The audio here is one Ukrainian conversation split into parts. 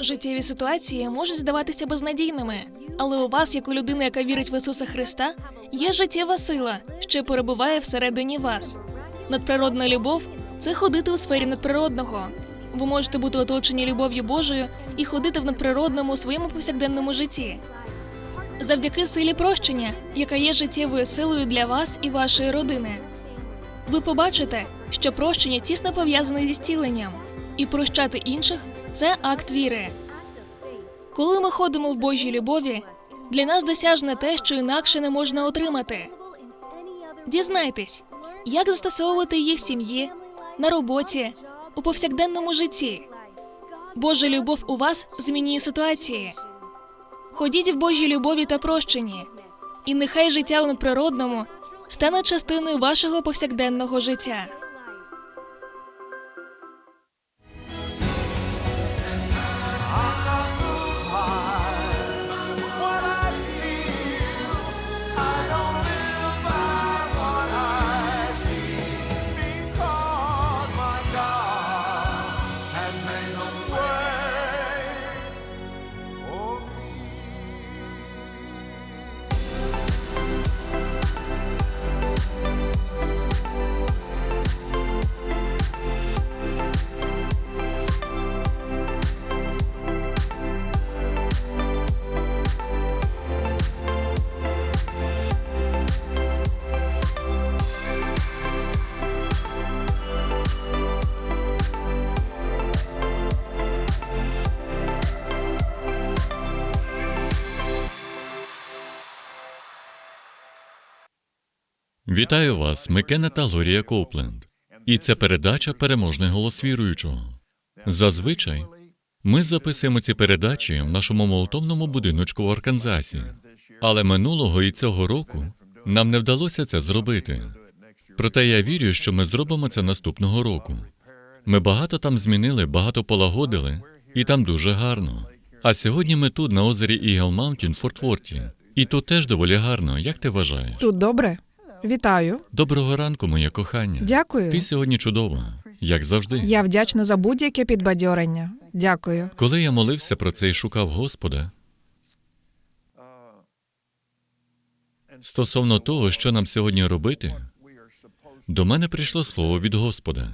Життєві ситуації можуть здаватися безнадійними, але у вас, як у людини, яка вірить в Ісуса Христа, є життєва сила, що перебуває всередині вас. Надприродна любов це ходити у сфері надприродного. Ви можете бути оточені любов'ю Божою і ходити в надприродному у своєму повсякденному житті. Завдяки силі прощення, яка є життєвою силою для вас і вашої родини. Ви побачите, що прощення тісно пов'язане зі зціленням, і прощати інших це акт віри. Коли ми ходимо в Божій любові, для нас досяжне те, що інакше не можна отримати. Дізнайтесь, як застосовувати її в сім'ї, на роботі, у повсякденному житті. Божа любов у вас змінює ситуації. Ходіть в Божій любові та прощенні, і нехай життя у надприродному стане частиною вашого повсякденного життя. Вітаю вас, Микена та Лорія Коупленд. І це передача Переможний голос віруючого. Зазвичай ми записуємо ці передачі в нашому молотовному будиночку в Арканзасі. Але минулого і цього року нам не вдалося це зробити. Проте я вірю, що ми зробимо це наступного року. Ми багато там змінили, багато полагодили, і там дуже гарно. А сьогодні ми тут, на озері Ігл Маунтін, в Фортворті. І тут теж доволі гарно. Як ти вважаєш? Тут добре. Вітаю. Доброго ранку, моє кохання. Дякую. Ти сьогодні чудова, як завжди. Я вдячна за будь-яке підбадьорення. Дякую. Коли я молився про це і шукав Господа, стосовно того, що нам сьогодні робити, до мене прийшло слово від Господа.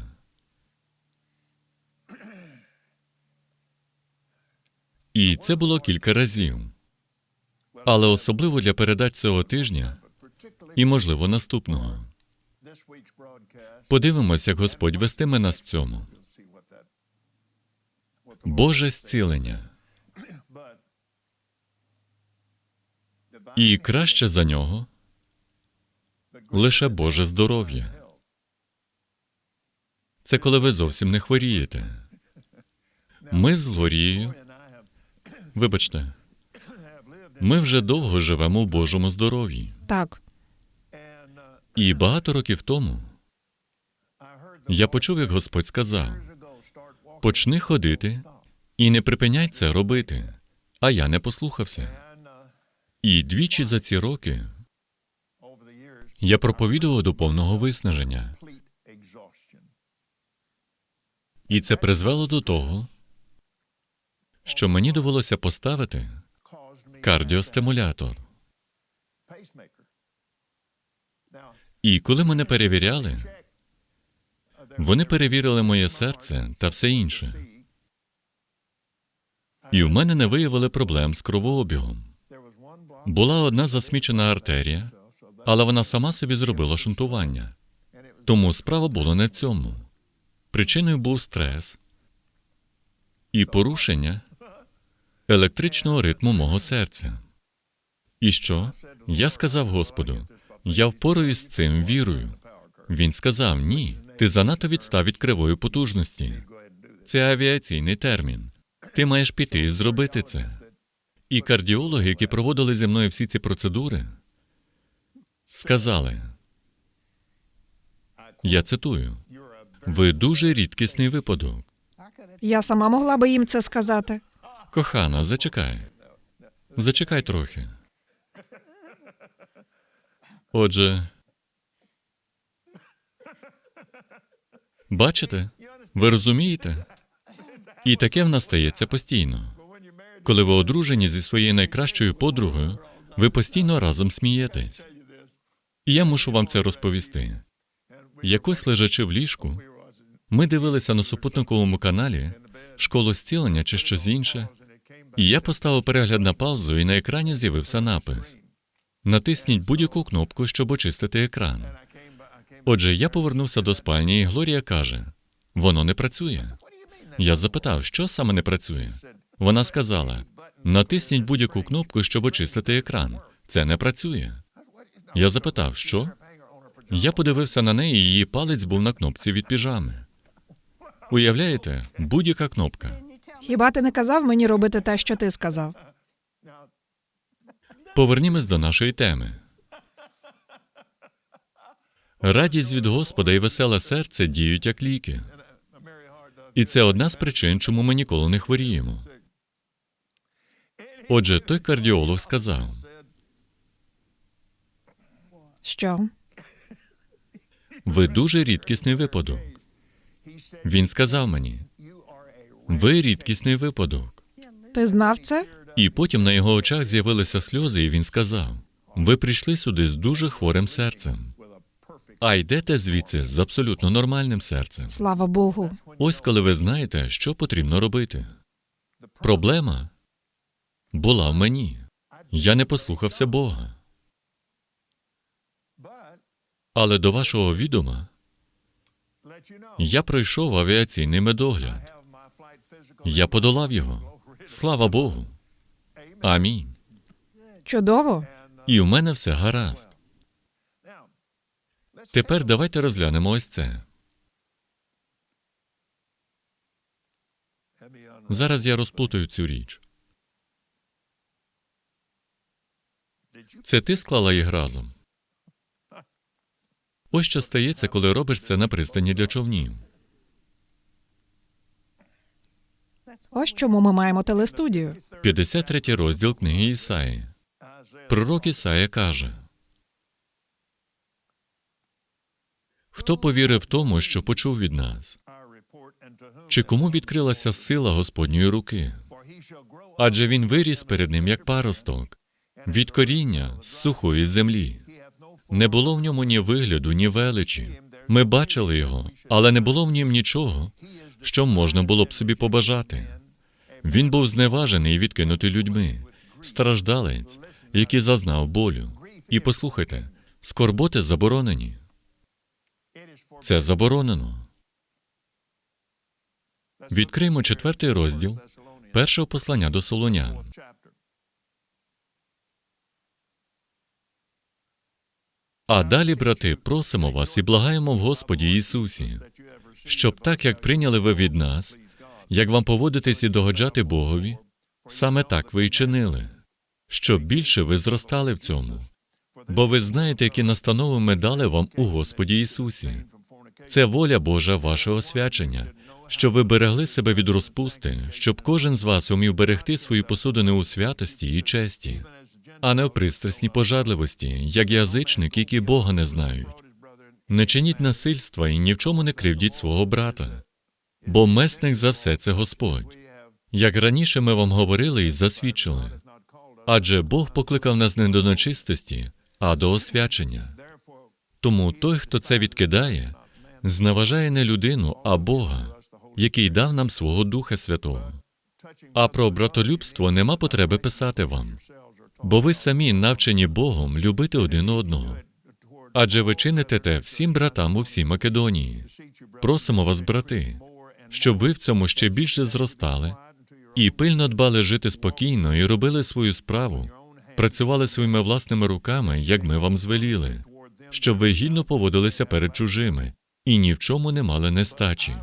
І це було кілька разів. Але особливо для передач цього тижня і, можливо, наступного. Подивимось, як Господь вестиме нас в цьому. Боже зцілення. І краще за нього лише Боже здоров'я. Це коли ви зовсім не хворієте. Ми з Лорією, вибачте, ми вже довго живемо в Божому здоров'ї. Так, І багато років тому я почув, як Господь сказав: почни ходити і не припиняй це робити. А я не послухався. І двічі за ці роки я проповідував до повного виснаження. І це призвело до того, що мені довелося поставити кардіостимулятор. І коли мене перевіряли, вони перевірили моє серце та все інше. І в мене не виявили проблем з кровообігом. Була одна засмічена артерія, але вона сама собі зробила шунтування. Тому справа була не в цьому. Причиною був стрес і порушення електричного ритму мого серця. І що? Я сказав Господу, я впораюсь з цим вірою. Він сказав: ні, ти занадто відстав від кривої потужності. Це авіаційний термін. Ти маєш піти і зробити це. І кардіологи, які проводили зі мною всі ці процедури, сказали: я цитую: ви дуже рідкісний випадок. я сама могла би їм це сказати. Кохана, зачекай. Зачекай трохи. Отже. Бачите? Ви розумієте? І таке в нас стається постійно. Коли ви одружені зі своєю найкращою подругою, ви постійно разом смієтесь. І я мушу вам це розповісти. Якось лежачи в ліжку, ми дивилися на супутниковому каналі школу зцілення чи щось інше, і я поставив перегляд на паузу, і на екрані з'явився напис: Натисніть будь-яку кнопку, щоб очистити екран. Отже, я повернувся до спальні, і Глорія каже: воно не працює. Я запитав, що саме не працює. Вона сказала: натисніть будь-яку кнопку, щоб очистити екран. Це не працює. Я запитав, що? Я подивився на неї, і її палець був на кнопці від піжами. Уявляєте, будь-яка кнопка. Хіба ти не казав мені робити те, що ти сказав? Повернімось до нашої теми. Радість від Господа і веселе серце діють як ліки. І це одна з причин, чому ми ніколи не хворіємо. Отже, той кардіолог сказав: Що? ви дуже рідкісний випадок. Він сказав мені: ви рідкісний випадок. Ти знав це? І потім на його очах з'явилися сльози, і він сказав: Ви прийшли сюди з дуже хворим серцем, а йдете звідси з абсолютно нормальним серцем. Слава Богу. Ось коли ви знаєте, що потрібно робити. Проблема була в мені. Я не послухався Бога. Але до вашого відома я пройшов авіаційний медогляд. Я подолав його. Слава Богу. Амінь. Чудово. І у мене все гаразд. Тепер давайте розглянемо ось це. Зараз я розплутаю цю річ. Це ти склала їх разом. Ось що стається, коли робиш це на пристані для човнів. Ось чому ми маємо телестудію. 53 розділ книги Ісаї. Пророк Ісая каже: Хто повірив тому, що почув від нас? Чи кому відкрилася сила Господньої руки? Адже він виріс перед ним як паросток, від коріння з сухої землі. Не було в ньому ні вигляду, ні величі. Ми бачили його, але не було в нім нічого, що можна було б собі побажати. Він був зневажений і відкинутий людьми, страждалець, який зазнав болю. І послухайте, скорботи заборонені. Це заборонено. Відкриємо четвертий розділ першого послання до Солонян. А далі, брати, просимо вас і благаємо в Господі Ісусі, щоб так, як прийняли ви від нас, як вам поводитись і догоджати Богові, саме так ви й чинили, щоб більше ви зростали в цьому. Бо ви знаєте, які настанови ми дали вам у Господі Ісусі. Це воля Божа вашого освячення, щоб ви берегли себе від розпусти, щоб кожен з вас умів берегти свої посудини у святості і честі, а не в пристрасній пожадливості, як язичник, які Бога не знають. Не чиніть насильства і ні в чому не кривдіть свого брата, бо месник за все це Господь. Як раніше ми вам говорили і засвідчили. Адже Бог покликав нас не до нечистості, а до освячення. Тому той, хто це відкидає, зневажає не людину, а Бога, який дав нам свого Духа Святого. А про братолюбство нема потреби писати вам, бо ви самі навчені Богом любити один одного. Адже ви чините те всім братам у всій Македонії. Просимо вас, брати, щоб ви в цьому ще більше зростали і пильно дбали жити спокійно і робили свою справу, працювали своїми власними руками, як ми вам звеліли, щоб ви гідно поводилися перед чужими і ні в чому не мали нестачі.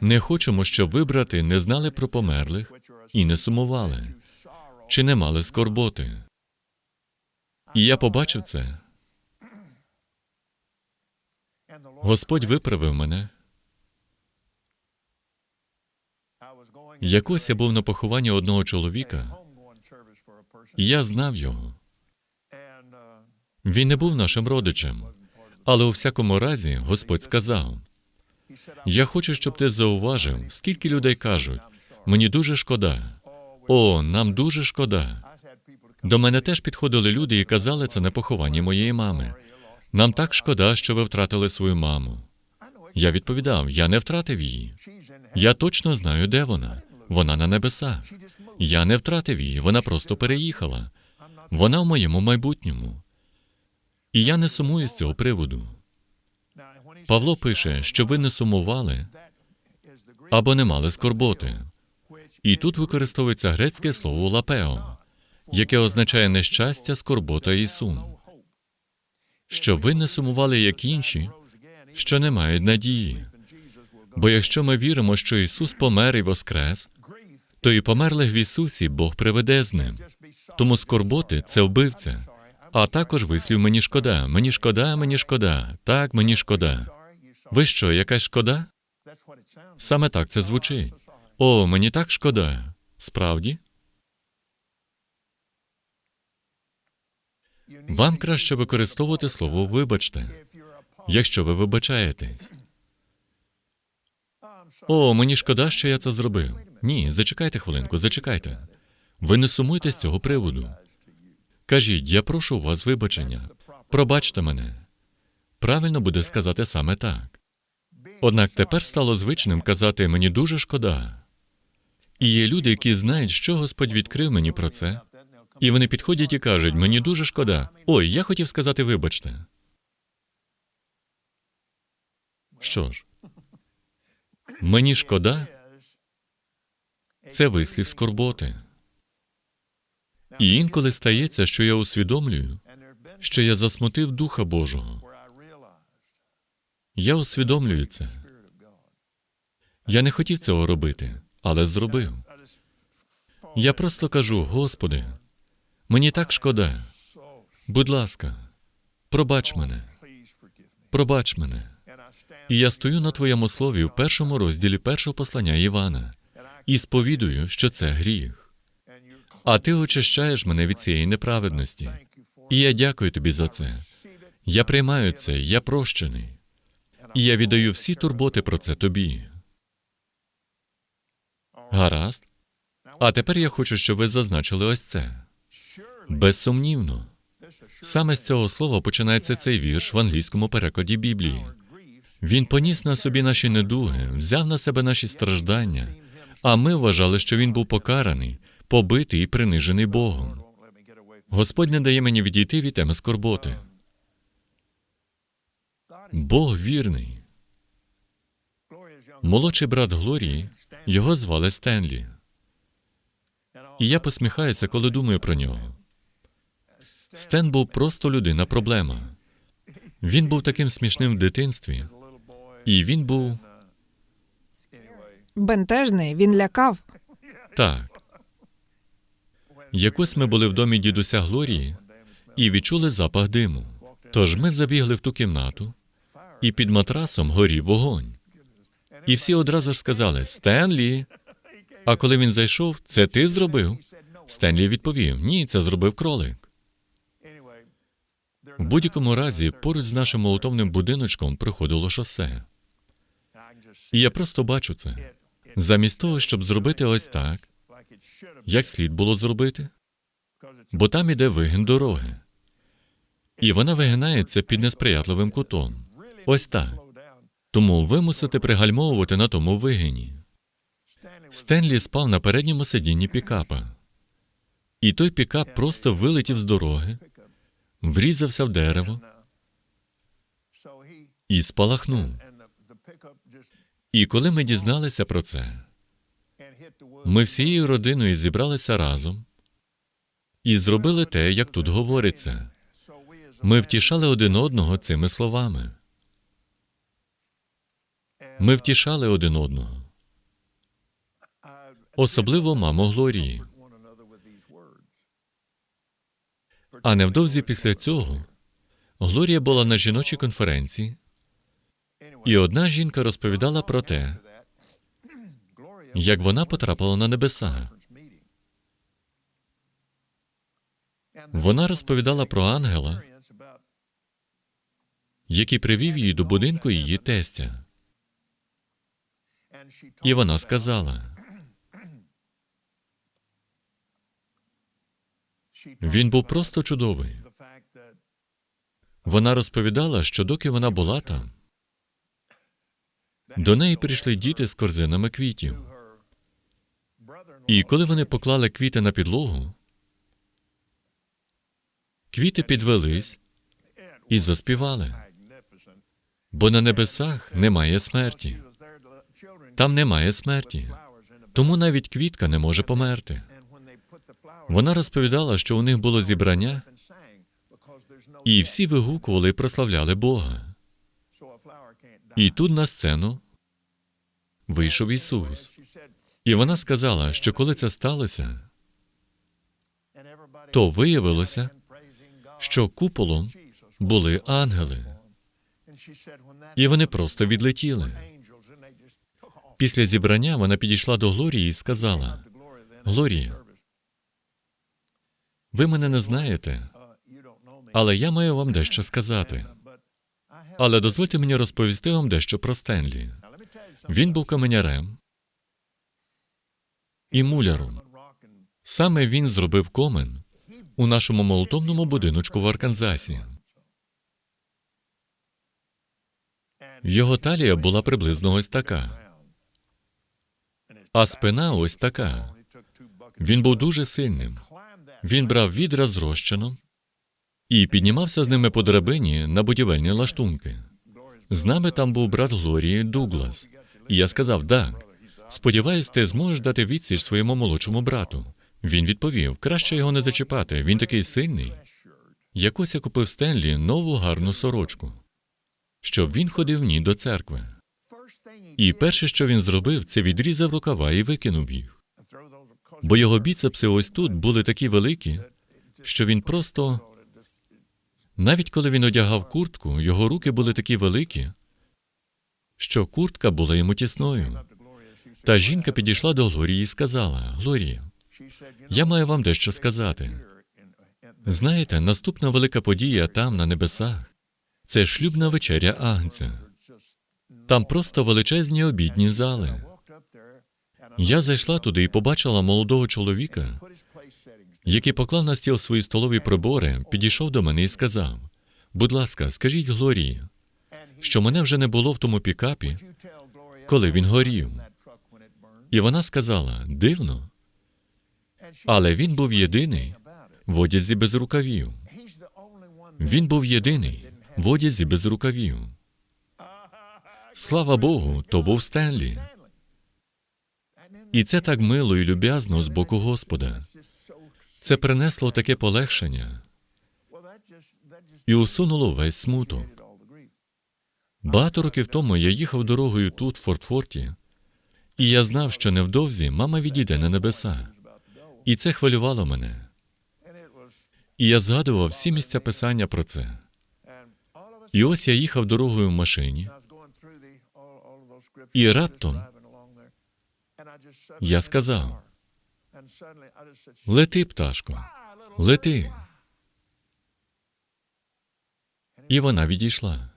Не хочемо, щоб ви, брати, не знали про померлих і не сумували, чи не мали скорботи. І я побачив це. Господь виправив мене. Якось я був на похованні одного чоловіка, я знав його. Він не був нашим родичем, але у всякому разі Господь сказав: Я хочу, щоб ти зауважив, скільки людей кажуть, Мені дуже шкода. О, нам дуже шкода. До мене теж підходили люди і казали це на похованні моєї мами. Нам так шкода, що ви втратили свою маму. Я відповідав: я не втратив її. Я точно знаю, де вона. Вона на небесах. Я не втратив її, вона просто переїхала. Вона в моєму майбутньому. І я не сумую з цього приводу. Павло пише, що ви не сумували або не мали скорботи. І тут використовується грецьке слово лапео, яке означає нещастя, скорбота і сум. Що ви не сумували, як інші, що не мають надії. Бо якщо ми віримо, що Ісус помер і воскрес, то і померлих в Ісусі Бог приведе з ним. Тому скорботи це вбивця. А також вислів мені шкода, мені шкода, мені шкода, так, мені шкода. Ви що, якась шкода? Саме так це звучить. О, мені так шкода. Справді? Вам краще використовувати слово вибачте, якщо ви вибачаєтесь. О, мені шкода, що я це зробив. Ні, зачекайте хвилинку, зачекайте. Ви не сумуйте з цього приводу. Кажіть, я прошу у вас вибачення. Пробачте мене. Правильно буде сказати саме так. Однак тепер стало звичним казати мені дуже шкода. І є люди, які знають, що Господь відкрив мені про це, і вони підходять і кажуть, мені дуже шкода. Ой, я хотів сказати вибачте. Що ж, мені шкода це вислів скорботи. І інколи стається, що я усвідомлюю, що я засмутив Духа Божого. Я усвідомлюю це. Я не хотів цього робити, але зробив. Я просто кажу: Господи, мені так шкода. Будь ласка, пробач мене, пробач мене. І я стою на твоєму слові в першому розділі першого послання Івана і сповідую, що це гріх. А ти очищаєш мене від цієї неправедності. І я дякую тобі за це. Я приймаю це, я прощений. І я віддаю всі турботи про це тобі. Гаразд. А тепер я хочу, щоб ви зазначили ось це. Безсумнівно. Саме з цього слова починається цей вірш в англійському перекладі Біблії. Він поніс на собі наші недуги, взяв на себе наші страждання, а ми вважали, що він був покараний, побитий і принижений Богом. Господь не дає мені відійти від теми скорботи. Бог вірний. Молодший брат Глорії, його звали Стенлі. І я посміхаюся, коли думаю про нього. Стен був просто людина проблема. Він був таким смішним в дитинстві, і він був Бентежний, він лякав. так. Якось ми були в домі дідуся Глорії і відчули запах диму. Тож ми забігли в ту кімнату, і під матрасом горів вогонь. І всі одразу ж сказали Стенлі. А коли він зайшов, це ти зробив? Стенлі відповів: Ні, це зробив кролик. В будь-якому разі, поруч з нашим молотовним будиночком проходило шосе. І я просто бачу це. Замість того, щоб зробити ось так, як слід було зробити, бо там іде вигин дороги, і вона вигинається під несприятливим кутом. Ось так. Тому ви мусите пригальмовувати на тому вигині. Стенлі спав на передньому сидінні пікапа, і той пікап просто вилетів з дороги, врізався в дерево і спалахнув. І коли ми дізналися про це, ми всією родиною зібралися разом і зробили те, як тут говориться. Ми втішали один одного цими словами. Ми втішали один одного, особливо маму Глорії. А невдовзі після цього Глорія була на жіночій конференції, і одна жінка розповідала про те, як вона потрапила на небеса. Вона розповідала про ангела, який привів її до будинку її тестя. І вона сказала: Він був просто чудовий. Вона розповідала, що доки вона була там, до неї прийшли діти з корзинами квітів. І коли вони поклали квіти на підлогу, квіти підвелись і заспівали, бо на небесах немає смерті. Там немає смерті. Тому навіть квітка не може померти. Вона розповідала, що у них було зібрання, і всі вигукували і прославляли Бога. І тут на сцену вийшов Ісус. І вона сказала, що коли це сталося, то виявилося, що куполом були ангели, і вони просто відлетіли. Після зібрання вона підійшла до Глорії і сказала: Глорія, ви мене не знаєте, але я маю вам дещо сказати. Але дозвольте мені розповісти вам дещо про Стенлі. Він був каменярем і муляром. Саме він зробив комен у нашому молотовному будиночку в Арканзасі. Його талія була приблизно ось така, а спина ось така. Він був дуже сильним. Він брав відра з розчином і піднімався з ними по драбині на будівельні лаштунки. З нами там був брат Глорії Дуглас. І я сказав: так, сподіваюсь, ти зможеш дати відсіч своєму молодшому брату. Він відповів: краще його не зачіпати. Він такий сильний. Якось я купив Стенлі нову гарну сорочку, щоб він ходив в ній до церкви. І перше, що він зробив, це відрізав рукава і викинув їх. Бо його біцепси ось тут були такі великі, що він просто. Навіть коли він одягав куртку, його руки були такі великі, що куртка була йому тісною. Та жінка підійшла до Глорії і сказала: Глорія, я маю вам дещо сказати. Знаєте, наступна велика подія там, на небесах, це шлюбна вечеря Агнця. Там просто величезні обідні зали. Я зайшла туди і побачила молодого чоловіка, який поклав на стіл свої столові прибори, підійшов до мене і сказав: Будь ласка, скажіть Глорії, що мене вже не було в тому пікапі, коли він горів. І вона сказала: дивно, але він був єдиний в одязі без рукавів. Він був єдиний в одязі без рукавів. Слава Богу, то був Стенлі. І це так мило і люб'язно з боку Господа. Це принесло таке полегшення і усунуло весь смуток. Багато років тому я їхав дорогою тут, в Фортфорті, і я знав, що невдовзі мама відійде на небеса. І це хвилювало мене. І я згадував всі місця писання про це. І ось я їхав дорогою в машині, І раптом я сказав: Лети, пташко, лети. І вона відійшла.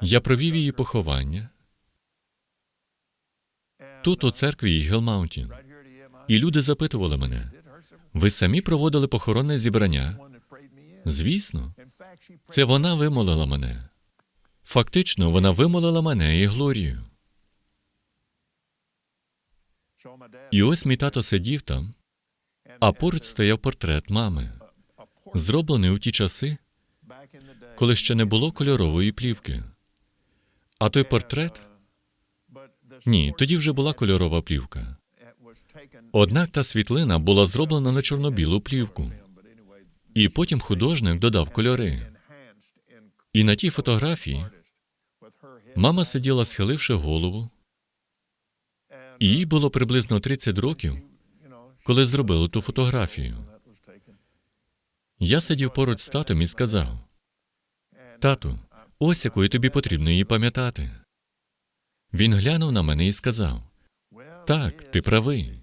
Я провів її поховання тут, у церкві Ігл Маунтін. І люди запитували мене: ви самі проводили похоронне зібрання? Звісно, це вона вимолила мене. Фактично, вона вимолила мене і Глорію. І ось мій тато сидів там, а поруч стояв портрет мами, зроблений у ті часи, коли ще не було кольорової плівки. А той портрет ні, тоді вже була кольорова плівка. Однак та світлина була зроблена на чорно-білу плівку, і потім художник додав кольори. І на тій фотографії мама сиділа, схиливши голову, їй було приблизно 30 років, коли зробили ту фотографію. Я сидів поруч з татом і сказав: Тату, ось якою тобі потрібно її пам'ятати. Він глянув на мене і сказав: Так, ти правий.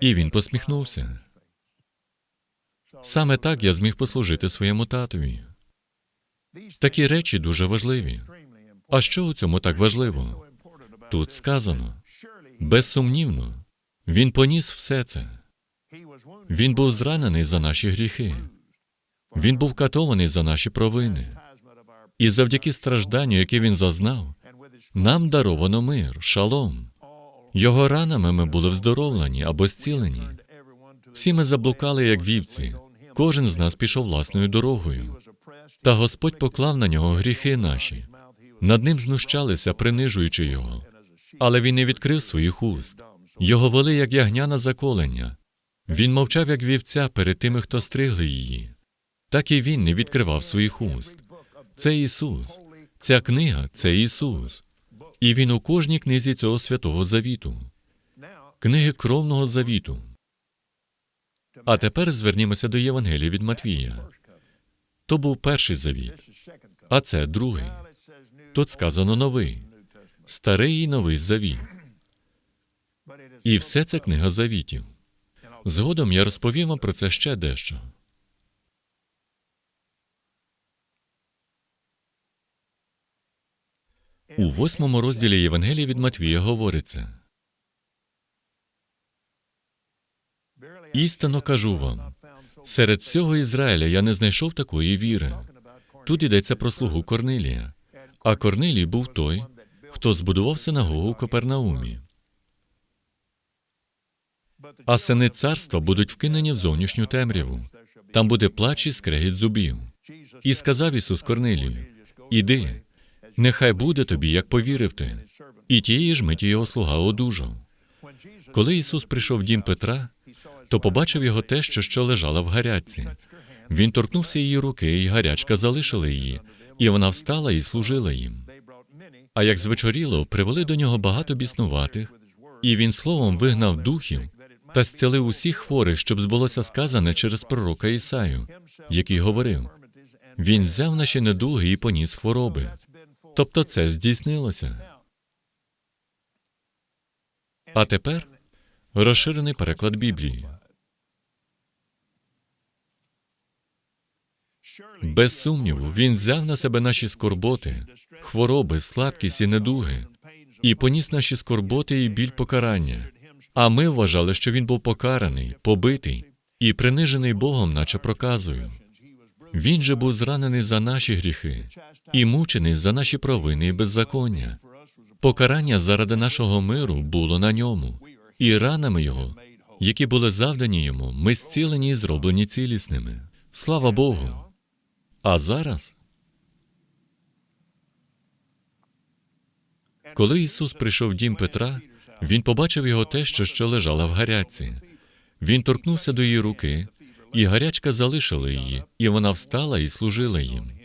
І він посміхнувся. Саме так я зміг послужити своєму татові. Такі речі дуже важливі. А що у цьому так важливо? Тут сказано безсумнівно, він поніс все це. Він був зранений за наші гріхи. Він був катований за наші провини. І завдяки стражданню, яке він зазнав, нам даровано мир, шалом. Його ранами ми були вздоровлені або зцілені. Всі ми заблукали, як вівці. Кожен з нас пішов власною дорогою. Та Господь поклав на нього гріхи наші. Над ним знущалися, принижуючи його. Але він не відкрив своїх уст. Його вели, як ягня на заколення. Він мовчав, як вівця перед тими, хто стригли її. Так і він не відкривав своїх уст. Це Ісус. Ця книга це Ісус. І він у кожній книзі цього святого завіту, книги кровного завіту. А тепер звернімося до Євангелія від Матвія. То був перший завіт, а це другий. Тут сказано новий, старий і новий завіт. І все це книга завітів. Згодом я розповім вам про це ще дещо. У восьмому розділі Євангелія від Матвія говориться: Істинно кажу вам, серед всього Ізраїля я не знайшов такої віри. Тут йдеться про слугу Корнилія. А Корнилій був той, хто збудував синагогу у Капернаумі. А сини царства будуть вкинені в зовнішню темряву. Там буде плач і скрегіт зубів. І сказав Ісус Корнилію: Іди, нехай буде тобі, як повірив ти. І тієї ж миті його слуга одужав. Коли Ісус прийшов в дім Петра, то побачив його те, що, що лежала в гарячці. Він торкнувся її руки, і гарячка залишила її, і вона встала і служила їм. А як звечоріло, привели до нього багато біснуватих, і він словом вигнав духів та зцілив усіх хворих, щоб збулося сказане через пророка Ісаю, який говорив: Він взяв наші недуги і поніс хвороби. Тобто це здійснилося. А тепер розширений переклад Біблії. Без сумніву, він взяв на себе наші скорботи, хвороби, слабкість і недуги, і поніс наші скорботи і біль покарання. А ми вважали, що він був покараний, побитий і принижений Богом, наче проказою. Він же був зранений за наші гріхи і мучений за наші провини і беззаконня. Покарання заради нашого миру було на ньому, і ранами його, які були завдані йому, ми зцілені і зроблені цілісними. Слава Богу! А зараз, коли Ісус прийшов в дім Петра, він побачив його те, що, що лежала в гарячці. Він торкнувся до її руки, і гарячка залишила її, і вона встала і служила їм.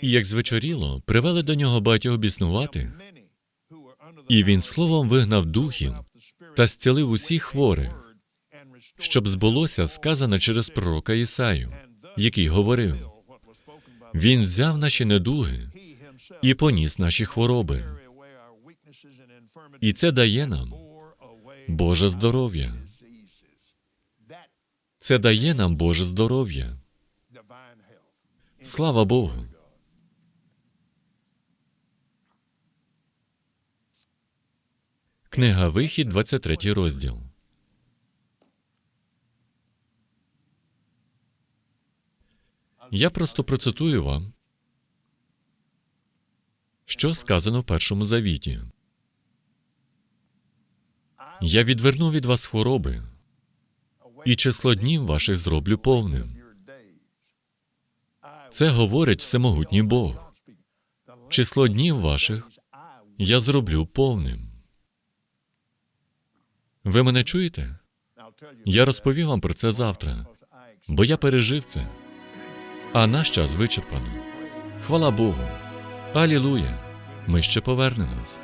І як звечоріло, привели до нього багатьох біснуватих, і він словом вигнав духів та зцілив усіх хворих, щоб збулося сказане через пророка Ісаю, який говорив: Він взяв наші недуги і поніс наші хвороби. І це дає нам Боже здоров'я. Це дає нам Боже здоров'я. Слава Богу. Книга Вихід, 23 розділ. Я просто процитую вам, що сказано в першому завіті. Я відверну від вас хвороби, і число днів ваших зроблю повним. Це говорить всемогутній Бог. Число днів ваших я зроблю повним. Ви мене чуєте? Я розповім вам про це завтра, бо я пережив це. А наш час вичерпано. Хвала Богу. Алілуя. Ми ще повернемось.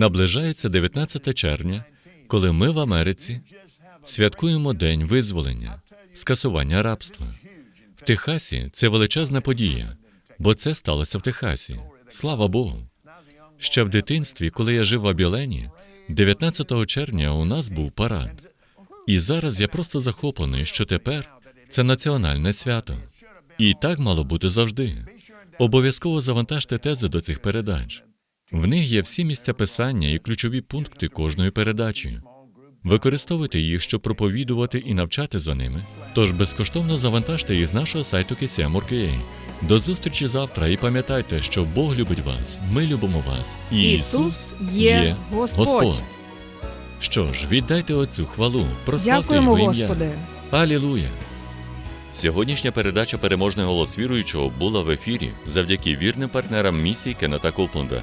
Наближається 19 червня, коли ми в Америці святкуємо День визволення, скасування рабства. В Техасі це величезна подія, бо це сталося в Техасі. Слава Богу. Ще в дитинстві, коли я жив в Абілені, 19 червня у нас був парад. І зараз я просто захоплений, що тепер це національне свято. І так мало бути завжди. Обов'язково завантажте тези до цих передач. В них є всі місця писання і ключові пункти кожної передачі. Використовуйте їх, щоб проповідувати і навчати за ними. Тож безкоштовно завантажте їх з нашого сайту KCM.org.ua. До зустрічі завтра і пам'ятайте, що Бог любить вас, ми любимо вас. І Ісус є Господь. Що ж, віддайте Отцю хвалу, прославте Дякуємо, Його ім'я. Господи. Алілуя! Сьогоднішня передача Переможний голос віруючого була в ефірі завдяки вірним партнерам місії Кеннета Копланда.